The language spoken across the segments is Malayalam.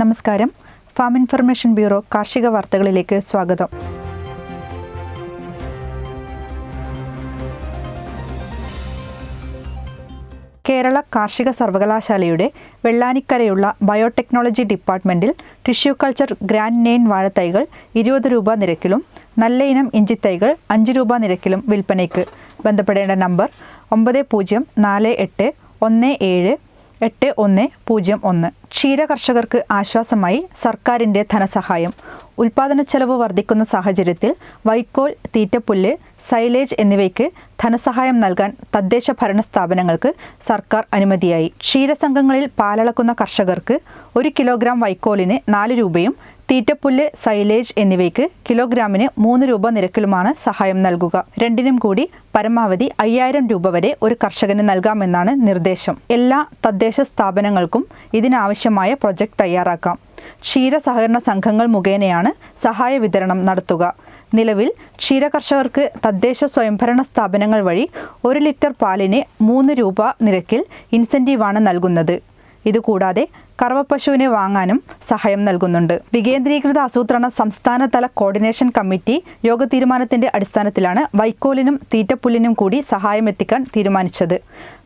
നമസ്കാരം. ഫാം ഇൻഫർമേഷൻ ബ്യൂറോ കാർഷിക വാർത്തകളിലേക്ക് സ്വാഗതം. കേരള കാർഷിക സർവകലാശാലയുടെ വെള്ളാനിക്കരയുള്ള ബയോടെക്നോളജി ഡിപ്പാർട്ട്മെന്റിൽ ടിഷ്യൂ കൾച്ചർ ഗ്രാൻഡ് നെയിൻ വാഴത്തൈകൾ ഇരുപത് രൂപ നിരക്കിലും നല്ല ഇനം ഇഞ്ചിത്തൈകൾ അഞ്ച് രൂപ നിരക്കിലും വിൽപ്പനയ്ക്ക്. ബന്ധപ്പെടേണ്ട നമ്പർ ഒമ്പത് പൂജ്യം നാല് എട്ട് ഒന്ന് ഏഴ് എട്ട് ഒന്ന് പൂജ്യം ഒന്ന്. ക്ഷീര കർഷകർക്ക് ആശ്വാസമായി സർക്കാരിന്റെ ധനസഹായം. ഉൽപാദന ചെലവ് വർദ്ധിക്കുന്ന സാഹചര്യത്തിൽ വൈക്കോൽ തീറ്റപ്പുല്ല് സൈലേജ് എന്നിവയ്ക്ക് ധനസഹായം നൽകാൻ തദ്ദേശ ഭരണ സ്ഥാപനങ്ങൾക്ക് സർക്കാർ അനുമതിയായി. ക്ഷീരസംഘങ്ങളിൽ പാലളക്കുന്ന കർഷകർക്ക് ഒരു കിലോഗ്രാം വൈക്കോലിന് നാല് രൂപയും തീറ്റപ്പുല്ല് സൈലേജ് എന്നിവയ്ക്ക് കിലോഗ്രാമിന് മൂന്ന് രൂപ നിരക്കിലുമാണ് സഹായം നൽകുക. രണ്ടിനും കൂടി പരമാവധി അയ്യായിരം രൂപ വരെ ഒരു കർഷകന് നൽകാമെന്നാണ് നിർദ്ദേശം. എല്ലാ തദ്ദേശ സ്ഥാപനങ്ങൾക്കും ഇതിനാവശ്യമായ പ്രൊജക്ട് തയ്യാറാക്കാം. ക്ഷീര സഹകരണ സംഘങ്ങൾ മുഖേനയാണ് സഹായ വിതരണം നടത്തുക. നിലവിൽ ക്ഷീര കർഷകർക്ക് തദ്ദേശ സ്വയംഭരണ സ്ഥാപനങ്ങൾ വഴി ഒരു ലിറ്റർ പാലിന് മൂന്ന് രൂപ നിരക്കിൽ ഇൻസെന്റീവാണ് നൽകുന്നത്. ഇതുകൂടാതെ കറവപ്പശുവിനെ വാങ്ങാനും സഹായം നൽകുന്നുണ്ട്. വികേന്ദ്രീകൃത ആസൂത്രണ സംസ്ഥാനതല കോർഡിനേഷൻ കമ്മിറ്റി യോഗ തീരുമാനത്തിന്റെ അടിസ്ഥാനത്തിലാണ് വൈക്കോലിനും തീറ്റപ്പുല്ലിനും കൂടി സഹായം എത്തിക്കാൻ തീരുമാനിച്ചത്.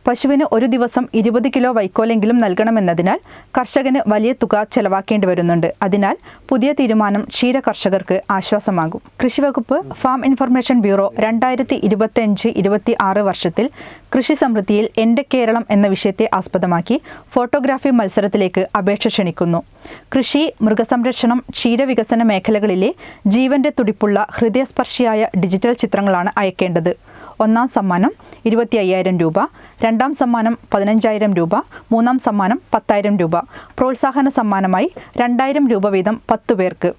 പശുവിന് ഒരു ദിവസം ഇരുപത് കിലോ വൈക്കോലെങ്കിലും നൽകണമെന്നതിനാൽ കർഷകന് വലിയ തുക ചെലവാക്കേണ്ടി വരുന്നുണ്ട്. അതിനാൽ പുതിയ തീരുമാനം ക്ഷീര കർഷകർക്ക് ആശ്വാസമാകും. കൃഷിവകുപ്പ് ഫാം ഇൻഫർമേഷൻ ബ്യൂറോ രണ്ടായിരത്തി ഇരുപത്തിയഞ്ച് ഇരുപത്തി ആറ് വർഷത്തിൽ കൃഷി സമൃദ്ധിയിൽ എന്റെ കേരളം എന്ന വിഷയത്തെ ആസ്പദമാക്കി ഫോട്ടോഗ്രാഫി മത്സരത്തിലേക്ക് അപേക്ഷ ക്ഷണിക്കുന്നു. കൃഷി മൃഗസംരക്ഷണം ക്ഷീരവികസന മേഖലകളിലെ ജീവന്റെ തുടിപ്പുള്ള ഹൃദയസ്പർശിയായ ഡിജിറ്റൽ ചിത്രങ്ങളാണ് അയക്കേണ്ടത്. ഒന്നാം സമ്മാനം ഇരുപത്തി അയ്യായിരം രൂപ രണ്ടാം സമ്മാനം പതിനഞ്ചായിരം രൂപ മൂന്നാം സമ്മാനം പത്തായിരം രൂപ. പ്രോത്സാഹന സമ്മാനമായി രണ്ടായിരം രൂപ വീതം പത്തു പേർക്ക്.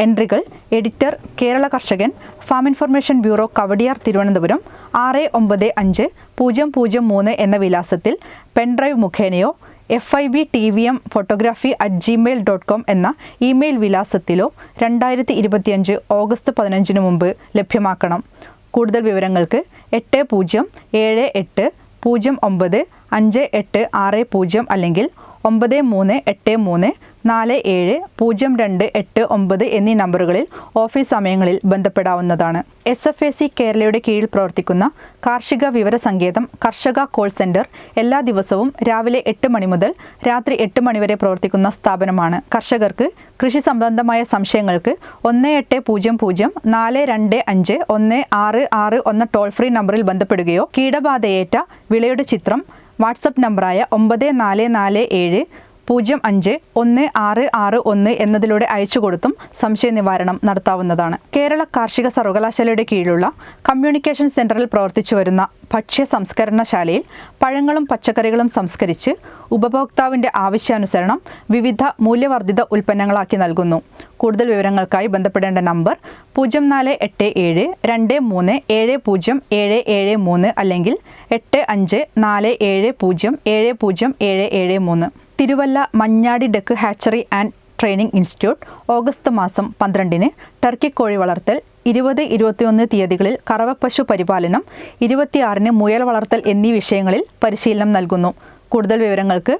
എൻട്രികൾ എഡിറ്റർ കേരള കർഷകൻ farm information bureau Kowdiar Thiruvananthapuram ആറ് ഒമ്പത് അഞ്ച് പൂജ്യം പൂജ്യം മൂന്ന് എന്ന വിലാസത്തിൽ pen drive മുഖേനയോ F I B T V M photography at gmail dot com എന്ന ഇമെയിൽ വിലാസത്തിലോ രണ്ടായിരത്തി ഇരുപത്തിയഞ്ച് ഓഗസ്റ്റ് പതിനഞ്ചിന് മുമ്പ് ലഭ്യമാക്കണം. കൂടുതൽ വിവരങ്ങൾക്ക് എട്ട് പൂജ്യം ഏഴ് എട്ട് പൂജ്യം ഒമ്പത് അഞ്ച് എട്ട് ആറ് പൂജ്യം അല്ലെങ്കിൽ ഒമ്പത് മൂന്ന് എട്ട് മൂന്ന് നാല് ഏഴ് പൂജ്യം രണ്ട് എട്ട് ഒമ്പത് എന്നീ നമ്പറുകളിൽ ഓഫീസ് സമയങ്ങളിൽ ബന്ധപ്പെടാവുന്നതാണ്. എസ് എഫ് എ സി കേരളയുടെ കീഴിൽ പ്രവർത്തിക്കുന്ന കാർഷിക വിവര സങ്കേതം കർഷക കോൾ സെന്റർ എല്ലാ ദിവസവും രാവിലെ എട്ട് മണി മുതൽ രാത്രി എട്ട് മണിവരെ പ്രവർത്തിക്കുന്ന സ്ഥാപനമാണ്. കർഷകർക്ക് കൃഷി സംബന്ധമായ സംശയങ്ങൾക്ക് ഒന്ന് എട്ട് പൂജ്യം പൂജ്യം നാല് രണ്ട് അഞ്ച് ഒന്ന് ആറ് ആറ് ഒന്ന് ടോൾ ഫ്രീ നമ്പറിൽ ബന്ധപ്പെടുകയോ കീടബാധയേറ്റ വിളയുടെ ചിത്രം വാട്സപ്പ് നമ്പറായ ഒമ്പത് നാല് നാല് ഏഴ് പൂജ്യം അഞ്ച് ഒന്ന് ആറ് ആറ് ഒന്ന് എന്നതിലൂടെ അയച്ചു കൊടുത്തും സംശയ നിവാരണം നടത്താവുന്നതാണ്. കേരള കാർഷിക സർവകലാശാലയുടെ കീഴിലുള്ള കമ്മ്യൂണിക്കേഷൻ സെന്ററിൽ പ്രവർത്തിച്ചു വരുന്ന ഭക്ഷ്യ സംസ്കരണശാലയിൽ പഴങ്ങളും പച്ചക്കറികളും സംസ്കരിച്ച് ഉപഭോക്താവിന്റെ ആവശ്യാനുസരണം വിവിധ മൂല്യവർദ്ധിത ഉൽപ്പന്നങ്ങളാക്കി നൽകുന്നു. കൂടുതൽ വിവരങ്ങൾക്കായി ബന്ധപ്പെടേണ്ട നമ്പർ പൂജ്യം നാല് എട്ട് ഏഴ് രണ്ട് മൂന്ന് ഏഴ് പൂജ്യം ഏഴ് ഏഴ് മൂന്ന് അല്ലെങ്കിൽ എട്ട് അഞ്ച് നാല് ഏഴ് പൂജ്യം ഏഴ് പൂജ്യം ഏഴ് ഏഴ് മൂന്ന്. Thiruvalla Manjadi duck hatchery and training institute August മാസം പന്ത്രണ്ടിന് ടർക്കി കോഴി വളർത്തൽ ഇരുപത് ഇരുപത്തിയൊന്ന് തീയതികളിൽ കറവപ്പശു പരിപാലനം ഇരുപത്തിയാറിന് മുയൽ വളർത്തൽ എന്നീ വിഷയങ്ങളിൽ പരിശീലനം നൽകുന്നു. കൂടുതൽ വിവരങ്ങൾക്ക്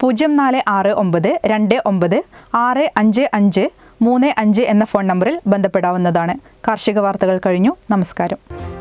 പൂജ്യം നാല് ആറ് ഒമ്പത് രണ്ട് ഒമ്പത് ആറ് അഞ്ച് അഞ്ച് മൂന്ന് അഞ്ച് എന്ന ഫോൺ നമ്പറിൽ ബന്ധപ്പെടാവുന്നതാണ്. കാർഷിക വാർത്തകൾ കഴിഞ്ഞു. നമസ്കാരം.